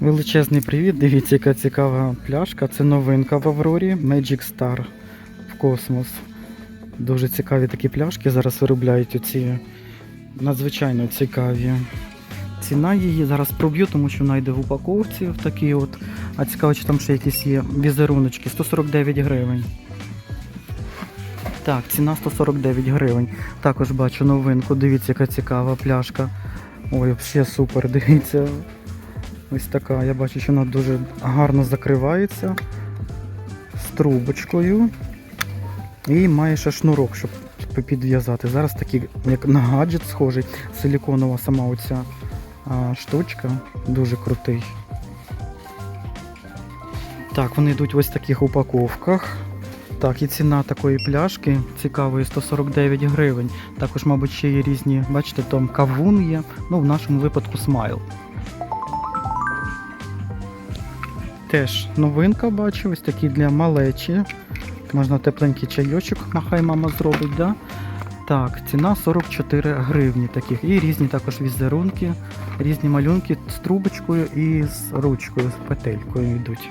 Величезний привіт. Дивіться, яка цікава пляшка. Це новинка в Аврорі Magic Star в космос. Дуже цікаві такі пляшки зараз виробляють оці надзвичайно цікаві. Ціна її зараз проб'ю, тому що вона йде в упаковці в такій от. А цікаво, чи там ще якісь є візеруночки. 149 гривень. Так, ціна 149 гривень. Також бачу новинку. Дивіться, яка цікава пляшка. Ой, взагалі супер, дивіться. Ось така. Я бачу, що вона дуже гарно закривається з трубочкою. І має ще шнурок, щоб підв'язати. Зараз такий, як на гаджет схожий, силіконова сама оця а, штучка. Дуже крутий. Так, вони йдуть ось в таких упаковках. Так, і ціна такої пляшки цікавої 149 гривень. Також, мабуть, ще є різні, бачите, там кавун є. Ну, в нашому випадку смайл. Теж новинка бачу, ось такі для малечі. Можна тепленький чайочок, нехай мама зробить, да? Так, ціна 44 гривні таких. І різні також візерунки, різні малюнки з трубочкою і з ручкою, з петелькою йдуть.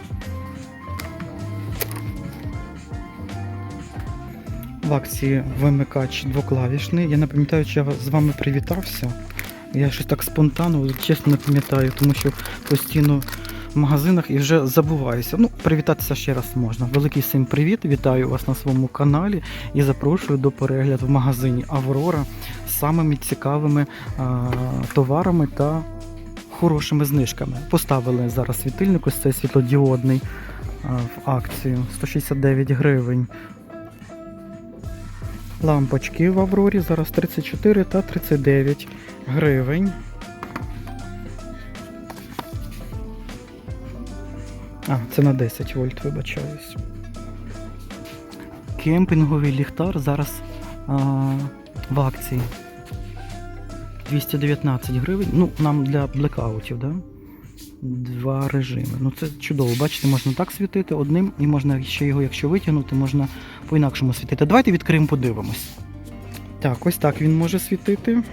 В акції вимикач двоклавішний. Я не пам'ятаю, чи я з вами привітався. Я щось так спонтанно, чесно не пам'ятаю, тому що постійно магазинах і вже забуваюся. Ну, привітатися ще раз можна. Великий всім привіт! Вітаю вас на своєму каналі і запрошую до перегляду в магазині Аврора з самими цікавими а, товарами та хорошими знижками. Поставили зараз світильник, ось цей світлодіодний а, в акцію 169 гривень. Лампочки в Аврорі зараз 34 та 39 гривень. А, це на 10 вольт, вибачаюсь. Кемпінговий ліхтар зараз а, в акції. 219 гривень. Ну, нам для блекаутів, да? Два режими. Ну це чудово. Бачите, можна так світити одним, і можна ще його, якщо витягнути, можна по-інакшому світити. Давайте відкриємо, подивимось. Так, ось так він може світити.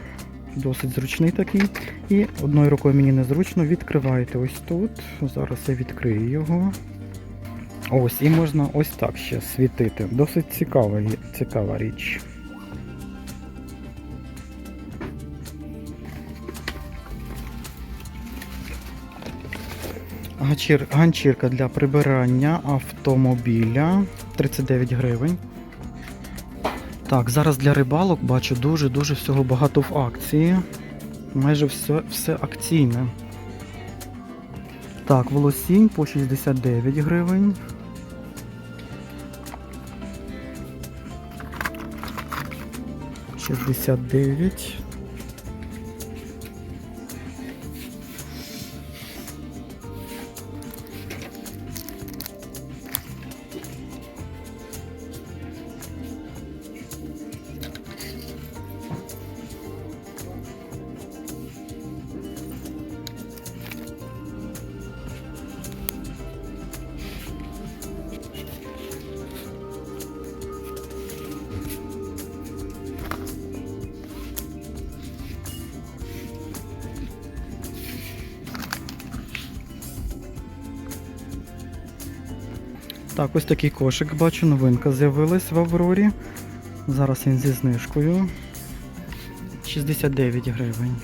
Досить зручний такий. І одною рукою мені незручно. Відкриваєте ось тут. Зараз я відкрию його. Ось, і можна ось так ще світити. Досить цікава, цікава річ. Ганчірка для прибирання автомобіля 39 гривень. Так, зараз для рибалок бачу дуже-дуже всього багато в акції. Майже все, все акційне. Так, волосінь по 69 гривень. Шістдесят дев'ять. Так, ось такий кошик бачу, новинка з'явилась в Аврорі. Зараз він зі знижкою. 69 гривень.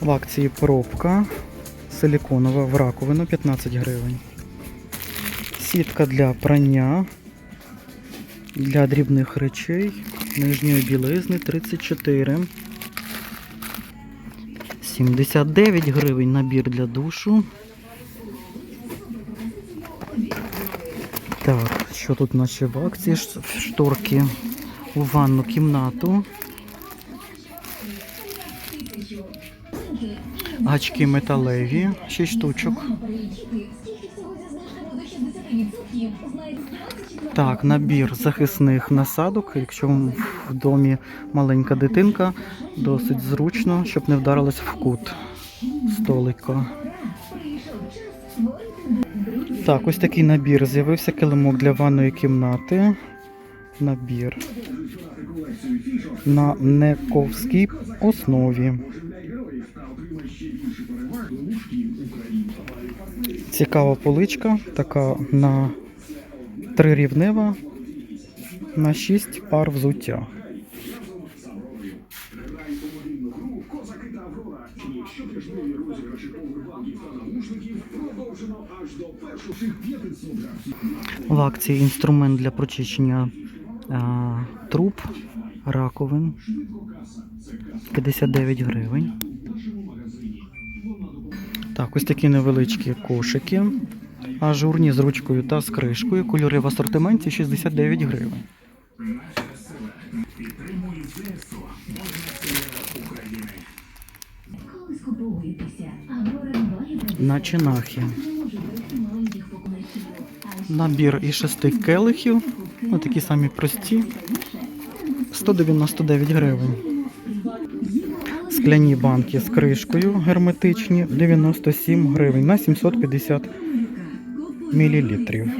В акції пробка силіконова в раковину 15 гривень. Сітка для прання для дрібних речей нижньої білизни 34. 79 гривень набір для душу. Так, що тут наші в акції? Шторки у ванну кімнату. Гачки металеві, 6 штучок. Так, набір захисних насадок. Якщо в домі маленька дитинка, досить зручно, щоб не вдарилась в кут столика. Так, ось такий набір. З'явився килимок для ванної кімнати. Набір. На нековській основі. Цікава поличка, така на трирівнева, на 6 пар взуття. В акції інструмент для прочищення а, труб, раковин 59 гривень. Так, ось такі невеличкі кошики. Ажурні з ручкою та з кришкою. Кольори в асортименті 69 гривень. На чинахі. Набір із шести келихів. Ну, такі самі прості. 199 гривень. Скляні банки з кришкою герметичні 97 гривень на 750 мілілітрів.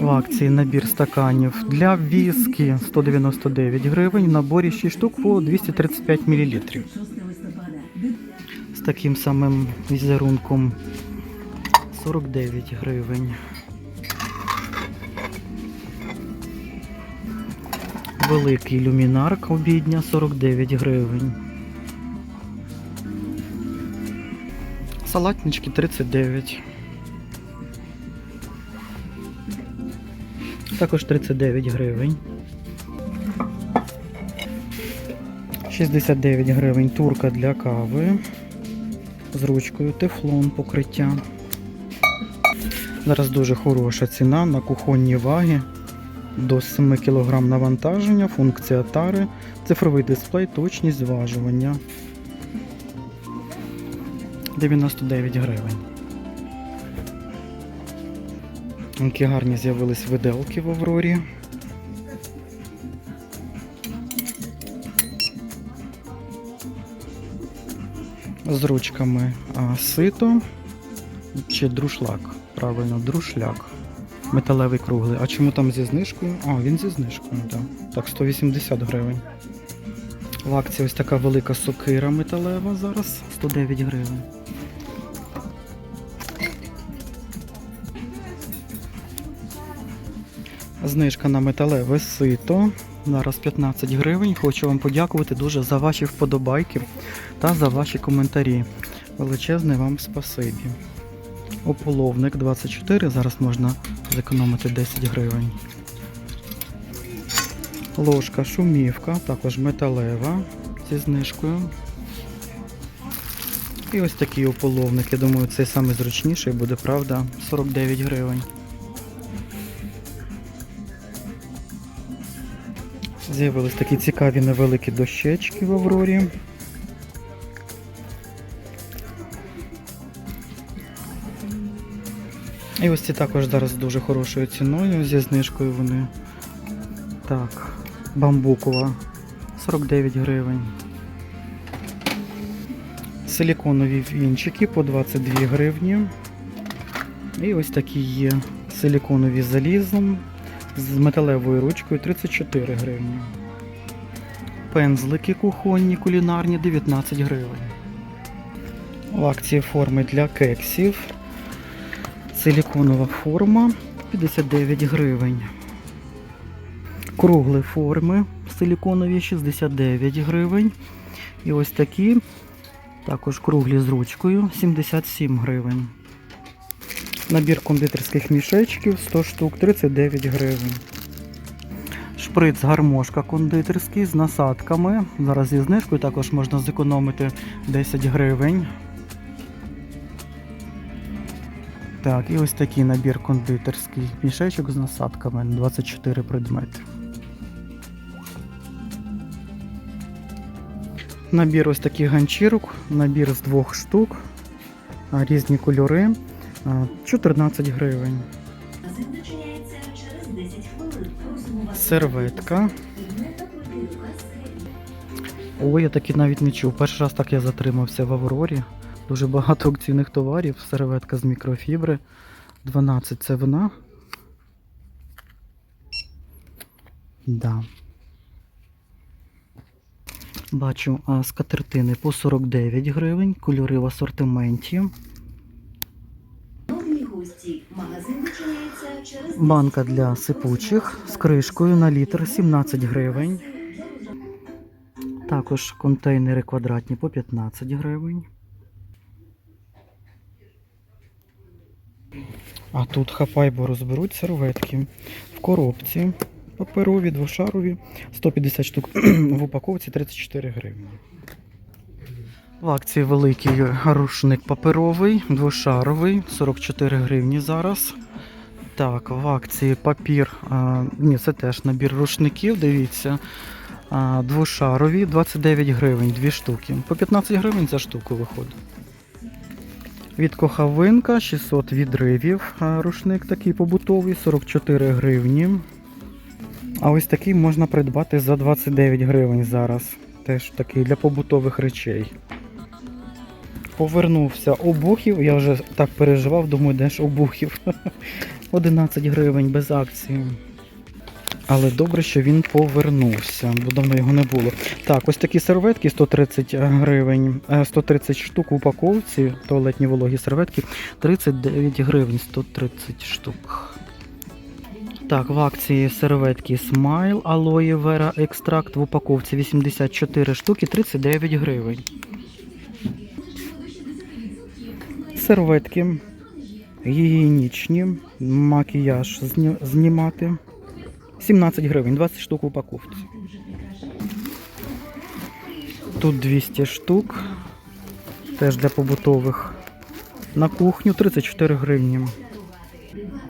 В акції набір стаканів для віскі 199 гривень. Наборі 6 штук по 235 мілілітрів. Таким самим візерунком 49 гривень. Великий люмінарк обідня 49 гривень. Салатнички 39. Також 39 гривень. 69 гривень турка для кави. З ручкою тефлон покриття. Зараз дуже хороша ціна на кухонні ваги. До 7 кг навантаження, функція тари, цифровий дисплей, точність зважування. 99 гривень. Які гарні з'явились виделки в Аврорі. З ручками а, сито чи друшлак. Правильно, друшляк. Металевий круглий. А чому там зі знижкою? А, він зі знижкою, так. Так, 180 гривень. В акції ось така велика сокира металева зараз 109 гривень. Знижка на металеве сито. Зараз 15 гривень. Хочу вам подякувати дуже за ваші вподобайки та за ваші коментарі. Величезне вам спасибі. Ополовник 24, зараз можна зекономити 10 гривень. Ложка шумівка, також металева зі знижкою. І ось такий ополовник. Я думаю, цей самий зручніший буде, правда, 49 гривень. З'явились такі цікаві невеликі дощечки в Аврорі. І ось ці також зараз дуже хорошою ціною, зі знижкою вони. Так, бамбукова 49 гривень. Силіконові вінчики по 22 гривні. І ось такі є силіконові залізом з металевою ручкою 34 гривні. Пензлики кухонні, кулінарні 19 гривень. В акції форми для кексів. Силіконова форма 59 гривень. Кругли форми силіконові 69 гривень. І ось такі, також круглі з ручкою 77 гривень. Набір кондитерських мішечків 100 штук 39 гривень. Шприц гармошка кондитерський з насадками. Зараз зі знижкою також можна зекономити 10 гривень. Так, і ось такий набір кондитерський мішечок з насадками 24 предмети. Набір ось таких ганчірок, набір з двох штук, різні кольори, 14 гривень. Магазин зачиняється через 10 хвилин. Просимо вас Серветка. Ой, я таки навіть не чув. Перший раз так я затримався в Аврорі. Дуже багато акційних товарів. Серветка з мікрофібри. 12 це вона. Да. Бачу а, скатертини по 49 гривень, кольори в асортименті. Банка для сипучих з кришкою на літр 17 гривень. Також контейнери квадратні по 15 гривень. А тут хапай, бо розберуть серветки в коробці. Паперові, двошарові, 150 штук в упаковці 34 гривні. В акції великий рушник паперовий, двошаровий, 44 гривні зараз. Так, в акції папір. Ні, це теж набір рушників, дивіться. Двошарові, 29 гривень, дві штуки. По 15 гривень за штуку виходить. Від кохавинка 600 відривів. Рушник такий побутовий, 44 гривні. А ось такий можна придбати за 29 гривень зараз. Теж такий для побутових речей. Повернувся обухів. Я вже так переживав, думаю, де ж обухів. 11 гривень без акції. Але добре, що він повернувся, бо давно його не було. Так, ось такі серветки 130 гривень, е, 130 штук в упаковці, туалетні вологі серветки, 39 гривень 130 штук. Так, в акції серветки Smile Aloe Vera Extract в упаковці 84 штуки, 39 гривень. Серветки гігієнічні, макіяж знімати. 17 гривень, 20 штук в упаковці. Тут 200 штук. Теж для побутових. На кухню 34 гривні.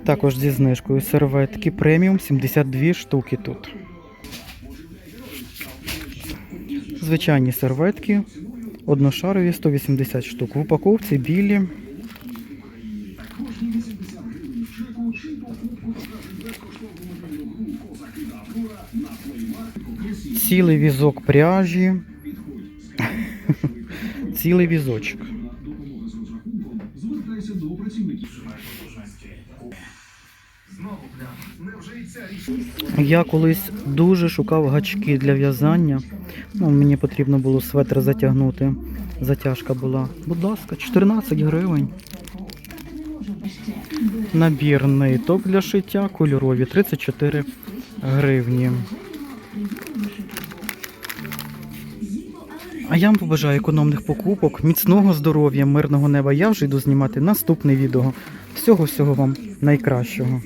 Також зі знижкою серветки преміум 72 штуки тут. Звичайні серветки. Одношарові 180 штук. В упаковці білі. Цілий візок пряжі. Цілий візочок. Я колись дуже шукав гачки для в'язання. Ну, мені потрібно було светр затягнути. Затяжка була. Будь ласка, 14 гривень. Набір ниток для шиття кольорові 34 гривні. А я вам побажаю економних покупок, міцного здоров'я, мирного неба. Я вже йду знімати наступне відео. Всього-всього вам найкращого.